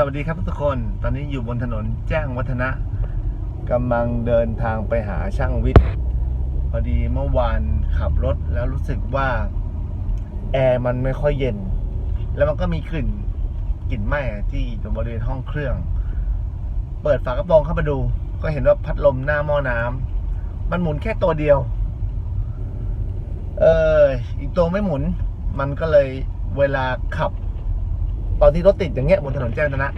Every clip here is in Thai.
สวัสดีครับทุกคน ตอนนี้อยู่บนถนนแจ้งวัฒนะกำลังเดินทางไปหาช่างวิทย์ พอดีเมื่อวานขับรถแล้วรู้สึกว่าแอร์มันไม่ค่อยเย็น แล้วมันก็มีกลิ่นกลิ่นไหม้ที่ตรงบริเวณห้องเครื่อง เปิดฝากระโปรงเข้ามาดู ก็เห็นว่าพัดลมหน้าหม้อน้ำมันหมุนแค่ตัวเดียว เอออีกตัวไม่หมุน มันก็เลยเวลาขับ ตอนที่รถติดอย่างเงี้ยบนถนนแจ้งวัฒนะ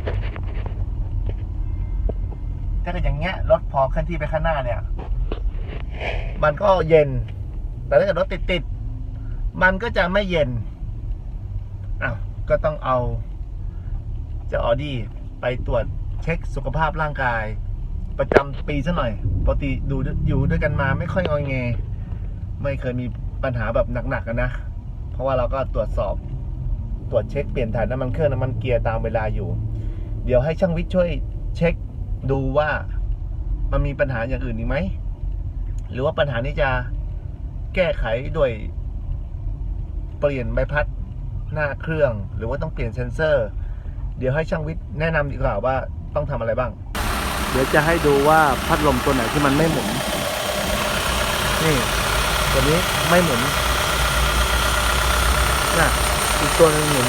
ถ้าเกิดอย่างเงี้ยรถพอเคลื่อนที่ไปข้างหน้าเนี่ย มันก็เย็น แต่ถ้าเกิดรถติดติดมันก็จะไม่เย็นอ้าวก็ต้องเอาเจ้าออดี้ไปตรวจเช็คสุขภาพร่างกาย ประจำปีซะหน่อยปกติดูอยู่ด้วยกันมาไม่ค่อยงอแงไม่เคยมีปัญหาแบบหนักๆกันนะ เพราะว่าเราก็ตรวจสอบ ตรวจเช็คเปลี่ยนถ่ายน้ำมันเครื่องน้ำมันเกียร์ตามเวลาอยู่ เดี๋ยวให้ช่างวิทย์ช่วยเช็คดูว่ามันมีปัญหาอย่างอื่นอีกไหม หรือว่าปัญหานี้จะแก้ไขด้วยเปลี่ยนใบพัดหน้าเครื่อง หรือว่าต้องเปลี่ยนเซ็นเซอร์ เดี๋ยวให้ช่างวิทย์แนะนำดีกว่าว่าต้องทำอะไรบ้าง เดี๋ยวจะให้ดูว่าพัดลมตัวไหนที่มันไม่หมุน นี่ตัวนี้ไม่หมุนน่ะ อีกตัวหนึงหมุน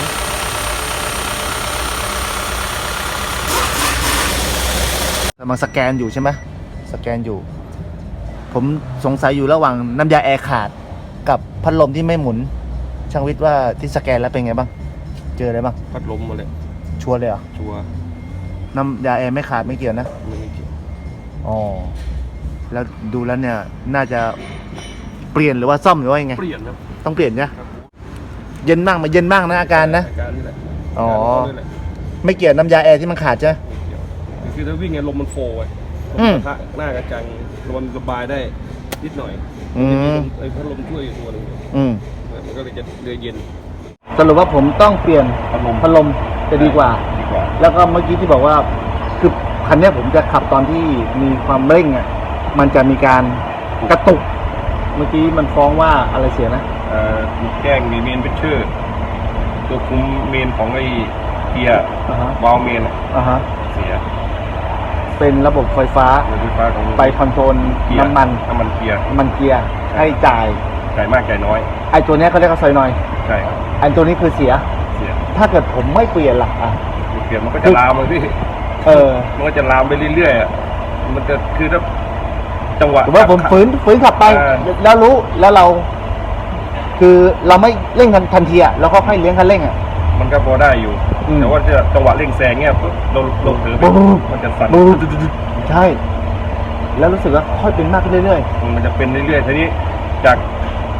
กำลังสแกนอยู่ใช่ไหมสแกนอยู่ ผมสงสัยอยู่ระหว่างน้ำยาแอร์ขาดกับพัดลมที่ไม่หมุน ช่างวิทย์ว่าที่สแกนแล้วเป็นไงบ้าง เจออะไรบ้าง พัดลมมาเลยชัวร์เลยเหรอ ชัวร์น้ำยาแอร์ไม่ขาดไม่เกี่ยวนะ ไม่เกี่ยวอ๋อ แล้วดูแล้วเนี่ย น่าจะเปลี่ยนหรือว่าซ่อมหรือว่ายังไง เปลี่ยนครับ ต้องเปลี่ยนใช่ไหม ครับ เย็นบ้างมาเย็นบ้างนะอาการนะ อาการนี่แหละอ๋อาการนี่แหละไม่เกี่ยวน้ำยาแอร์ที่มันขาดใช่ไหมไม่เกี่ยวคือถ้าวิ่งไงลมมันโฟไว้ลมอืมปะทะหน้ากระจังลมระบายได้นิดหน่อยอืมไอ้พัดลมช่วยอยู่ตัวหนึงอืมมันก็เลยจะเรือเย็นสรุปว่าผมต้องเปลี่ยนพัดลมพัดลมจะดีกว่า ดีกว่าแล้วก็เมื่อกี้ที่บอกว่าคือคันเนี้ยผมจะขับตอนที่มีความเร่งอะมันจะมีการกระตุก เมื่อกี้มันฟ้องว่าอะไรเสียนะ เอ่อมีแกล้งมีเมนเป็นชื่อ ตัวคุมเมนของไอ้เกียร์อ่าฮะวาล์วเมนอะอ่าฮะเสียเป็นระบบไฟฟ้าโดยไฟฟ้าของไปคอนโทรลเกียร์น้ำมันน้ำมันเกียร์น้ำมันเกียร์ให้จ่ายจ่ายมากจ่ายน้อยไอ้ตัวเนี้ยเขาเรียกว่าซอยหน่อยใช่ครับไอ้ตัวนี้คือเสีย เสียถ้าเกิดผมไม่เปลี่ยนล่ะอะเปลี่ยนมันก็จะลามเลยพี่ เออมันก็จะลามไปเรื่อยๆอะมันจะคือถ้าจังหวะหรือว่าผมฝืนฝืนขับไป เออ แล้วรู้แล้วเรา คือเราไม่เร่งทันทันทีอะแล้วก็ค่อยเลี้ยงคันเร่งอะ มันก็พอได้อยู่ อืม แต่ว่าจะจังหวะเร่งแซงเงี้ยปุ๊บเราเราเผลอไปบู๊มันจะสั่นบู๊ใช่ แล้วรู้สึกว่าค่อยเป็นมากขึ้นเรื่อยมันจะเป็นเรื่อยๆทีนี้ จาก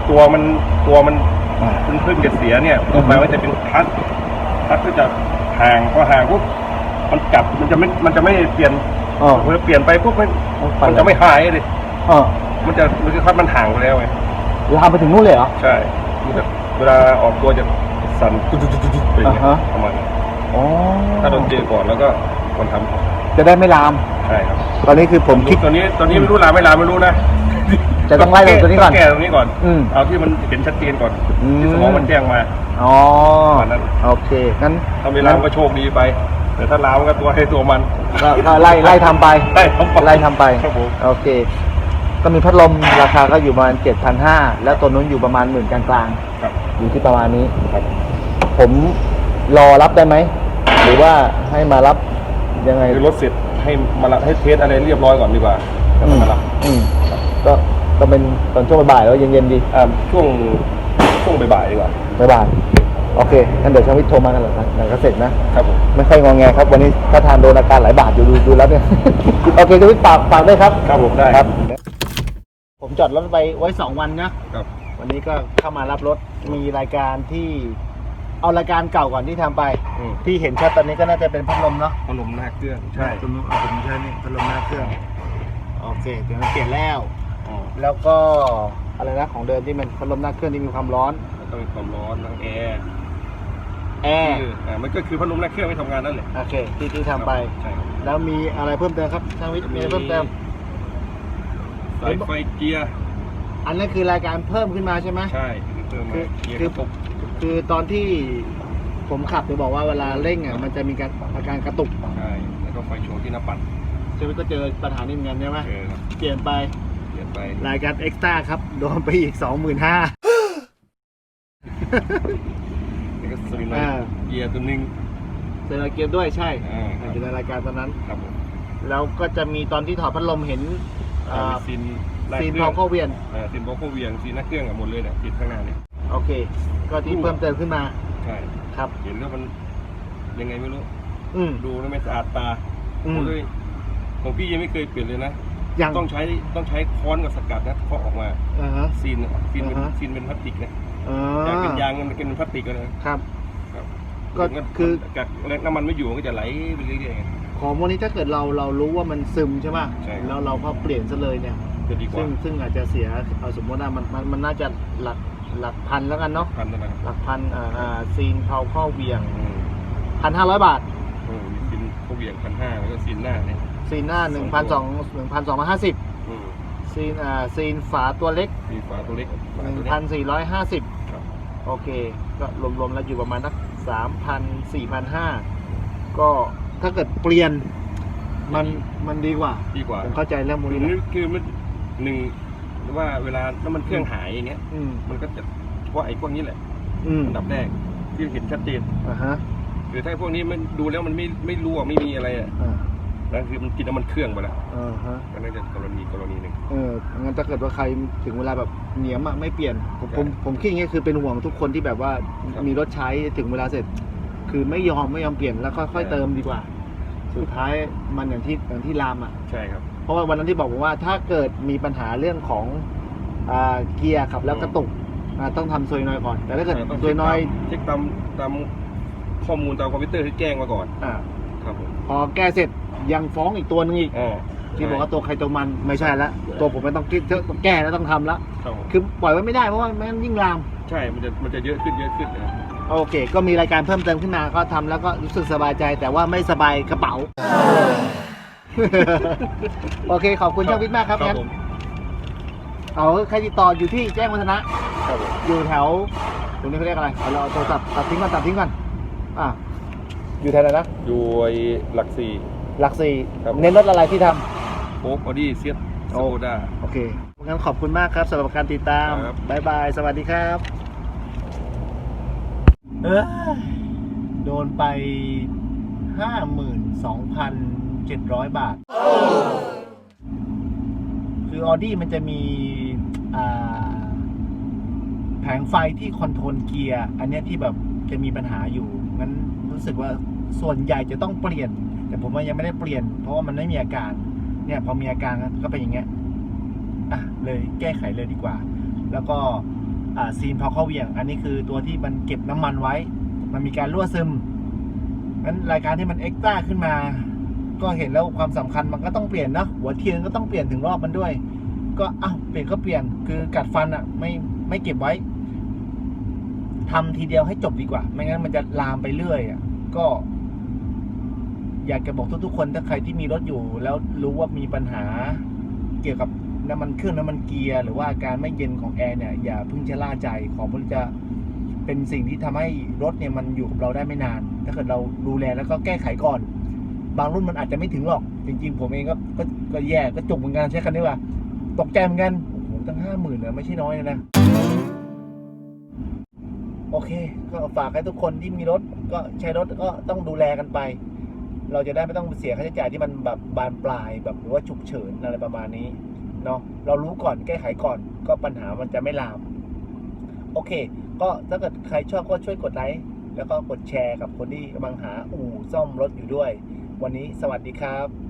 ตัวมันตัวมันๆอ่า เพิ่งเพิ่งจะเสียเนี่ยอืต่ออฮึไปว่าจะเป็นคลัตช์คลัตช์ก็จะห่างพอห่างปุ๊บมันกลับมันจะไม่มันจะไม่เปลี่ยนอ๋อ เมื่อเปลี่ยนไปปุ๊บมันเอาไปมันจะไม่หายเลย อ๋อ มันจะมันคือคลัตช์มันห่างไปแล้วไง ลามไปถึงนู่นเลยเหรอ ใช่มันจะเวลาออกตัวจะสั่นตุ๊ดๆๆๆไปอย่างเงี้ยอ่าฮะ ประมาณนั้นอ๋อถ้าโดนเจอก่อนแล้วก็คนทำก่อนจะได้ไม่ลามใช่ครับตอนนี้คือผมคิดตัวนี้ตัวนี้ไม่รู้ลามไม่ลามไม่รู้นะจะต้องไล่ตัวนี้ก่อน แก้ตรงนี้ก่อน อืม เอาที่มันเห็นชัดเจนก่อนอืม ที่สมองมันแจ้งมา อ๋อประมาณนั้น โอเคงั้นถ้าไม่ลามก็โชคดีไป แต่ถ้าลามก็ตัวให้ตัวมันก็ก็ไล่ไล่ทำไป ไล่ทำไปไล่ทำไป ครับผม โอเค ก็มีพัดลมราคาก็อยู่ประมาณเจ็ดพันห้าแล้วตัวนู้นอยู่ประมาณหมื่นกลางครับ ๆ อยู่ที่ประมาณนี้ ครับผมรอรับได้ไหม หรือว่าให้มารับยังไงคือรถเสร็จให้มารับให้เทสอะไรเรียบร้อยก่อนดีกว่าแล้วอืมมารับอืมก็ก็เป็นตอนช่วงบ่ายๆแล้วเย็นๆดีอ่าช่วงช่วงบ่ายๆดีกว่า บ่ายๆโอเคงั้นเดี๋ยวช่างวิทย์โทรมากันหลังหลังก็เสร็จนะ ครับผม ไม่ค่อยงองแงครับ วันนี้ถ้าทานโดนอาการหลายบาทอยู่ดูดูแล้วเนี่ย โอเคช่างวิทย์ฝากฝากด้วยครับ ครับผมได้ ครับ ผมจอดรถไปไว้สองวันนะครับ วันนี้ก็เข้ามารับรถมีรายการที่เอารายการเก่าก่อนที่ทำไป อืม ที่เห็นชัดตอนนี้ก็น่าจะเป็นพัดลมเนาะพัดลมหน้าเครื่องใช่ตรงนู้นเอาผมใช่นี่พัดลมหน้าเครื่องโอเค เดี๋ยวมันเปลี่ยนแล้ว อ๋อแล้วก็อะไรนะของเดิมที่มันพัดลมหน้าเครื่องที่มีความร้อนแล้วก็มีความร้อนทั้งแอร์แอร์คืออ่ามันก็คือพัดลมหน้าเครื่องไม่ทำงานนั่นแหละโอเคที่ที่ทำไป ใช่ครับแล้วมีอะไรเพิ่มเติมครับช่างวิทย์มีอะไรเพิ่มเติม สายไฟเกียร์อันนั้นคือรายการเพิ่มขึ้นมาใช่ไหมใช่คือเพิ่มคืมาอเกียร์คืกอระตุกคือตอนที่ผมขับจะบอกว่าเวลาเร่งอะมันจะมีการอาการกระตุกใช่แล้วก็ไฟโชว์ที่หน้าปัดใช่ไหมก็เจอปัญหานี้เหมือนกันใช่ไหมเออครับเปลี่ยนไป เปลี่ยนไปรายการเอ็กซ์ต้าครับ โดนไปอีกสองหมื่นห้าแล้วก็สวิงไลอ่าเกียร์ตัวหนึงเซอร์เกมด้วยใช่อ่าครับอยู่ในรายการตอนนั้น ครับผมแล้วก็จะมีตอนที่ถอดพัดลมเห็น อ่าอ่าซีนแรกซีนเคพรื่อองเข้าเวียนอ่าซีนบล็อกเข้าเวียงซีนหน้าเครื่องอะหมดเลยเนี่ยติดข้างหน้าเนี่ย โอเค ก็ที่เพิ่มเติมขึ้นมาใช่ ครับ เห็นแล้วมันยังไงไม่รู้ อืม ดูแล้วไม่สะอาดตาอืม ผมเลยของพี่ยังไม่เคยเปลี่ยนเลยนะยังต้องใช้ต้องใช้ค้อนกับสกัดนะเคาะออกมา อ่าฮะ ซีนอะซีนเป็นอ่าฮะ ซีนเป็นพลาสติกนะอ่จากเป็ายนางมันเป็นพลาสติกเลยครับครับ ก็มันคือจากแรงน้ำมันไม่อยู่มันก็จะไหลไปเรื่อยๆไง ของพวกนี้ถ้าเกิดเราเรารู้ว่ามันซึมใช่ป่ะใช่ครับ แล้วเราก็เปลี่ยนซะเลยเนี่ย จะดีกว่าซึ่งซึ่งอาจจะเสียเอาสมมติว่ามันมันมันน่าจะหลักหลักพันแล้วกันเนาะพันนั่นนะครับหลักพันอ่าอ่าซีนเผาเข้าเวียงอืมพันห้าร้อยบาทอืมมีซีนเขาเหวี่ยงพันห้าแล้วก็ซีนหน้าเนี่ย ซีนหน้าหนึ่งพันสองหนึ่งพันสองร้อยห้าสิบอืมซีนอ่าซีนฝาตัวเล็กมีฝาตัวเล็กฝาหนึ่งตัวเล็พักนสี่ร้อยห้าสิบครับโอเค ก็รวมๆแล้วอยู่ประมาณสักสามพันสี่พันห้าก็ ถ้าเกิดเปลี่ยนมันมันดีกว่าดีกว่าผมเข้าใจเรื่องมูลคือนี้นี่นะคือมันหนึ่งว่าเวลาน้ำมันเครื่องหายอย่างเงี้ย อืมมันก็จะเฉพาะไอ้พวกนี้แหละอืมอันดับแรกที่เห็นชัดเจนอ่าฮะหรือถ้าพวกนี้มันดูแล้วมันไม่ไม่รั่วไม่มีอะไรอะอ่านั่นคือมันกินน้ำมันเครื่องไปแล้วอ่าฮะ ก็น่าจะกรณีกรณีหนึ่ง เอองั้นถ้าเกิดว่าใครถึงเวลาแบบเหนียมอะไม่เปลี่ยน ผมผมใช่ผมคิดอย่างเงี้ยคือเป็นห่วงทุกคนที่แบบว่าครับ มีรถใช้ถึงเวลาเสร็จ คือไม่ยอมไม่ยอมเปลี่ยนแล้วค่อยใช่ๆเติมดีกว่า สุดท้ายมันอย่างที่อย่างที่รามอะใช่ครับ เพราะว่าวันนั้นที่บอกผมว่าถ้าเกิดมีปัญหาเรื่องของอ่าเกียร์ขับแล้วกระตุกอ่าต้องทำซวยน้อยก่อน แต่ถ้าเกิดต้องซวยน้อยเช็คตามตามข้อมูลตามคอมพิวเตอร์ที่แจ้งมาก่อนอ่าครับผมพอแก้เสร็จยังฟ้องอีกตัวนึงอีกอ๋อที่บอกว่าตัวใครตัวมันไม่ใช่ละตัวผมไม่ต้องคิดต้องแก้แล้วต้องทำละครับผมคือปล่อยไว้ไม่ได้เพราะว่าไม่งั้นยิ่งลาม ใช่มันจะมันจะเยอะขึ้นเยอะขึ้นนะครับ โอเค ก็มีรายการเพิ่มเติมขึ้นมาก็ทำแล้วก็รู้สึกสบายใจ แต่ว่าไม่สบายกระเป๋า โอเค ขอบคุณช่างวิทย์มากครับครังั้บนผมเอาใครติดต่ออยู่ที่แจ้งวัฒนะ ครับผมอยู่แถวตรงนี้เขาเรียกอะไรเอาเราเอาโทรศัพท์ตัดทิ้งก่อนตัดทิ้งก่อนอะอยู่แถวไหนนะอยู่ไอ้หลักสี่ หลักสี่ครับเน้นรถอะไรที่ทโอ๊กออดี้เซียสโอ้โซดาำโอเคงั้นขอบคุณมากครับสำหรับการติดตาม ครับบายบาย สวัสดีครับ เออ โดนไปห้าหมื่นสองพันเจ็ดร้อยบาท คือออดี้มันจะมีแผงไฟที่คอนโทรลเกียร์ อันนี้ที่แบบจะมีปัญหาอยู่ งั้นรู้สึกว่าส่วนใหญ่จะต้องเปลี่ยน แต่ผมว่ายังไม่ได้เปลี่ยน เพราะว่ามันไม่มีอาการ เนี่ยพอมีอาการก็เป็นอย่างเงี้ย อะเลยแก้ไขเลยดีกว่า แล้วก็ ซีนพอเข้าเหวียง อันนี้คือตัวที่มันเก็บน้ำมันไว้ มันมีการรั่วซึมงั้นรายการที่มันเอ็กซ์ต้าขึ้นมา ก็เห็นแล้วความสำคัญมันก็ต้องเปลี่ยนเนอะหัวเทียนก็ต้องเปลี่ยนถึงรอบมันด้วย ก็อ้าวเปลี่ยนก็เปลี่ยนคือกัดฟันอะไม่ไม่เก็บไว้ทำทีเดียวให้จบดีกว่า ไม่งั้นมันจะลามไปเรื่อยอะก็ อยากจะบอกทุกๆคนถ้าใครที่มีรถอยู่ แล้วรู้ว่ามีปัญหาเกี่ยวกับ น้ำมันเครื่องน้ำมันเกียร์หรือว่าการไม่เย็นของแอร์เนี่ยอย่าเพิ่งชะล่าใจของมันจะเป็นสิ่งที่ทำให้รถเนี่ยมันอยู่กับเราได้ไม่นาน ถ้าเกิดเราดูแลแล้วก็แก้ไขก่อน บางรุ่นมันอาจจะไม่ถึงหรอก จริง ๆ ผมเองก็ก็ก็แย่ก็จุกเหมือนกันใช้คำนี้ว่าตกใจเหมือนกันโอ้โหตั้งห้าหมื่นเนี่ยไม่ใช่น้อยเลยนะโอเค ก็ฝากให้ทุกคนที่มีรถก็ใช้รถก็ต้องดูแลกันไป เราจะได้ไม่ต้องเสียค่าใช้จ่ายที่มันแบบบานปลายแบบหรือว่าฉุกเฉินอะไรประมาณนี้ เนาะเรารู้ก่อนแก้ไขก่อน ก็ปัญหามันจะไม่ลาม โอเค ก็ถ้าเกิดใครชอบก็ช่วยกดไลค์แล้วก็กดแชร์กับคนที่กำลังหาอู่ซ่อมรถอยู่ด้วย วันนี้สวัสดีครับ